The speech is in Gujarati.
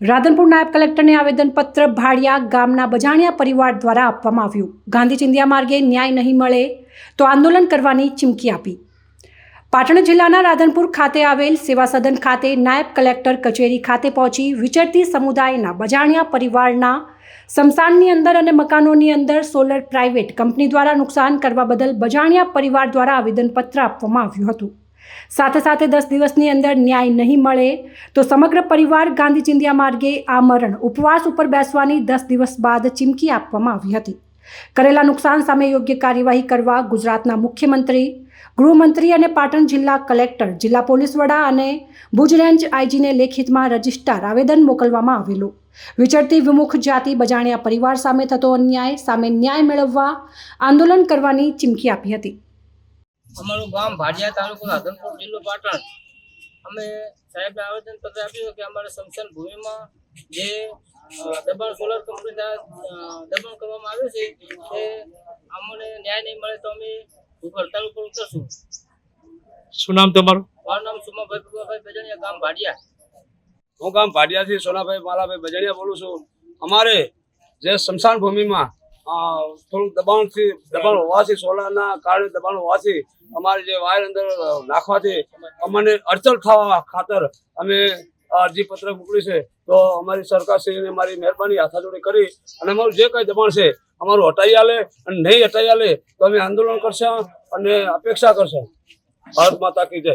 રાધનપુર નાયબ કલેક્ટરને આવેદનપત્ર ભાડિયા ગામના બજાણિયા પરિવાર દ્વારા આપવામાં આવ્યું. ગાંધી ચિંધિયા માર્ગે ન્યાય નહીં મળે તો આંદોલન કરવાની ચીમકી આપી. પાટણ જિલ્લાના રાધનપુર ખાતે આવેલ સેવા સદન ખાતે નાયબ કલેક્ટર કચેરી ખાતે પહોંચી વિચરતી સમુદાયના બજાણિયા પરિવારના સમસાનની અંદર અને મકાનોની અંદર સોલર પ્રાઇવેટ કંપની દ્વારા નુકસાન કરવા બદલ બજાણિયા પરિવાર દ્વારા આવેદનપત્ર આપવામાં આવ્યું હતું. સાથે સાથે દસ દિવસની અંદર ન્યાય નહીં મળે, તો સમગ્ર પરિવાર ગાંધી ચિંધ્યા માર્ગે આ મરણ ઉપવાસ ઉપર બેસવાની દસ દિવસ બાદ ચીમકી આપવામાં આવી હતી. કરેલા નુકસાન સામે યોગ્ય કાર્યવાહી કરવા ગુજરાતના મુખ્યમંત્રી, ગૃહમંત્રી અને પાટણ જિલ્લા કલેક્ટર, જિલ્લા પોલીસ વડા અને ભુજ રેન્જ આઈજીને લેખિતમાં રજિસ્ટર આવેદન મોકલવામાં આવેલું. વિચરતી વિમુખ જાતિ બજાણ્યા પરિવાર સામે થતો અન્યાય, સામે ન્યાય મેળવવા આંદોલન કરવાની ચીમકી આપી હતી. અમારું ગામ ભાડિયા તાલુકો રાધનપુર જિલ્લો પાટણ. અમે સાહેબને આવેદન પત્ર આપ્યું કે અમારે સ્મશાન ભૂમિમાં જે દબાણ સોલર કંપની દ્વારા દબાણ કરવામાં આવ્યું છે તે અમને ન્યાય નહીં મળે તો અમે ભૂખ હડતાલ ઉપર ઉતરશું. શું નામ તમારું? મારું નામ સુમાભાઈ ભગવાભાઈ બજણિયા ગામ ભાડિયા. હું ગામ ભાડિયાથી સોનાભાઈ માલાભાઈ બજણિયા બોલું છું. અમારે જે સ્મશાન ભૂમિમાં અ, થોડુંક દબાણથી દબાણ હોવાથી સોલારના કારણે દબાણ હોવાથી અમારે જે વાયર અંદર નાખવાથી અમને અડચણ થવા ખાતર અમે અરજી પત્ર મોકલી છે. તો અમારી સરકારશ્રીને મારી મહેરબાની હાથાજોડી કરી અને અમારું જે કંઈ દબાણ છે અમારું હટાઈ આલે અને નહીં હટાઈ આલે તો અમે આંદોલન કરશું અને અપેક્ષા કરશું. ભારત માતા કી જય.